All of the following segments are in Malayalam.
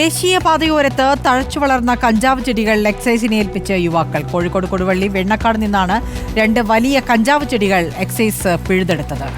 ദേശീയപാതയോരത്ത് തഴച്ചു വളർന്ന കഞ്ചാവ് ചെടികൾ എക്സൈസിനെ ഏൽപ്പിച്ച യുവാക്കൾ. കോഴിക്കോട് കൊടുവള്ളി വെണ്ണക്കാട് നിന്നാണ് രണ്ട് വലിയ കഞ്ചാവ് ചെടികൾ എക്സൈസ് പിഴുതെടുത്തത്.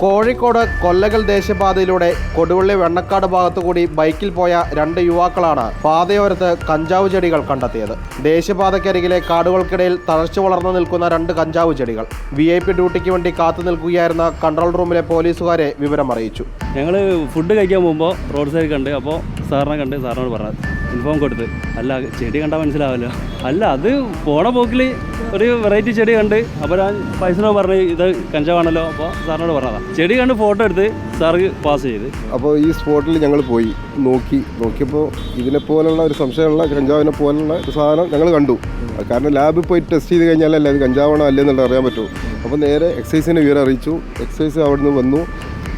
കോഴിക്കോട് കൊല്ലകൽ ദേശീയപാതയിലൂടെ കൊടുവള്ളി വെണ്ണക്കാട് ഭാഗത്തുകൂടി ബൈക്കിൽ പോയ രണ്ട് യുവാക്കളാണ് പാതയോരത്ത് കഞ്ചാവ് ചെടികൾ കണ്ടെത്തിയത്. ദേശീയപാതയ്ക്കരികിലെ കാടുകൾക്കിടയിൽ തഴച്ചു വളർന്നു നിൽക്കുന്ന രണ്ട് കഞ്ചാവ് ചെടികൾ. വി ഐ പി ഡ്യൂട്ടിക്ക് വേണ്ടി കാത്തു നിൽക്കുകയായിരുന്ന കൺട്രോൾ റൂമിലെ പോലീസുകാരെ വിവരം അറിയിച്ചു ഞങ്ങൾ ഫുഡ് കഴിക്കാൻ പോകുമ്പോൾ റോഡ് സൈഡ് കണ്ട് അപ്പോൾ സാറിനെ കണ്ട് സാറിനോട് പറഞ്ഞു ഇൻഫോം കൊടുത്ത്. അല്ല ചെടി കണ്ടാൽ മനസ്സിലാവല്ലോ. അല്ല അത് പോണ പോക്കിൽ ഒരു വെറൈറ്റി ചെടി കണ്ട്. അപ്പോൾ ഞാൻ പൈസ പറഞ്ഞു ഇത് കഞ്ചാവാണല്ലോ. അപ്പോൾ സാറിനോട് പറഞ്ഞതാ. ചെടി കണ്ട് ഫോട്ടോ എടുത്ത് സാർക്ക് പാസ് ചെയ്ത്. അപ്പോൾ ഈ സ്പോട്ടിൽ ഞങ്ങൾ പോയി. നോക്കി. നോക്കിയപ്പോൾ ഇതിനെ പോലുള്ള ഒരു സംശയമുള്ള കഞ്ചാവിനെ പോലുള്ള ഒരു സാധനം ഞങ്ങൾ കണ്ടു. കാരണം ലാബിൽ പോയി ടെസ്റ്റ് ചെയ്ത് കഴിഞ്ഞാലല്ലേ അത് കഞ്ചാവാണോ അല്ലേ എന്നുള്ളത് അറിയാൻ പറ്റൂ. അപ്പോൾ നേരെ എക്സൈസിനെ വിവരം അറിയിച്ചു. എക്സൈസ് അവിടുന്ന് വന്നു.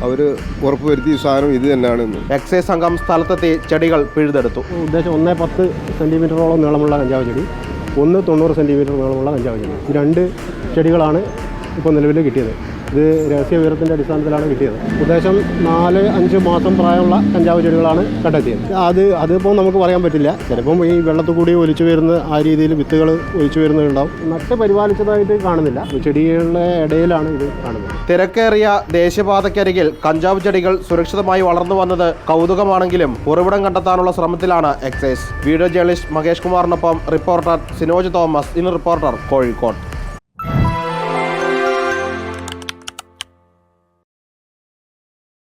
അവർ ഉറപ്പുവരുത്തി ഈ സാധനം ഇത് തന്നെയാണെന്ന് എക്സൈസ് സംഘം സ്ഥലത്തെത്തി ചെടികൾ പിഴുതെടുത്തു. ഉദ്ദേശം ഒന്നേ പത്ത് സെന്റിമീറ്ററോളം നീളമുള്ള കഞ്ചാവ് ചെടി. ഒന്ന് തൊണ്ണൂറ് സെന്റിമീറ്റർ നീളമുള്ള കഞ്ചാവ് ചെടി രണ്ട് ചെടികളാണ് ഇപ്പോൾ നിലവിൽ കിട്ടിയത്. ഇത് രഹസ്യ വിവരത്തിന്റെ അടിസ്ഥാനത്തിലാണ് കിട്ടിയത്. ഉദ്ദേശം നാല് അഞ്ച് മാസം പ്രായമുള്ള കഞ്ചാവ് ചെടികളാണ് കണ്ടെത്തിയത്. അത് അതിപ്പോൾ നമുക്ക് പറയാൻ പറ്റില്ല. ചിലപ്പം ഈ വെള്ളത്തിൽ കൂടി ഒലിച്ചു വരുന്ന ആ രീതിയിൽ വിത്തുകൾ ഒലിച്ചു വരുന്നുണ്ടാവും. നട്ട് പരിപാലിച്ചതായിട്ട് കാണുന്നില്ല. ചെടികളുടെ ഇടയിലാണ് ഇത് കാണുന്നത്. തിരക്കേറിയ ദേശീയപാതയ്ക്കരികിൽ കഞ്ചാവ് ചെടികൾ സുരക്ഷിതമായി വളർന്നു വന്നത് കൗതുകമാണെങ്കിലും ഉറവിടം കണ്ടെത്താനുള്ള ശ്രമത്തിലാണ് excise. Video journalist Mahesh കുമാറിനൊപ്പം reporter Sinoj Thomas. In reporter Kozhikode.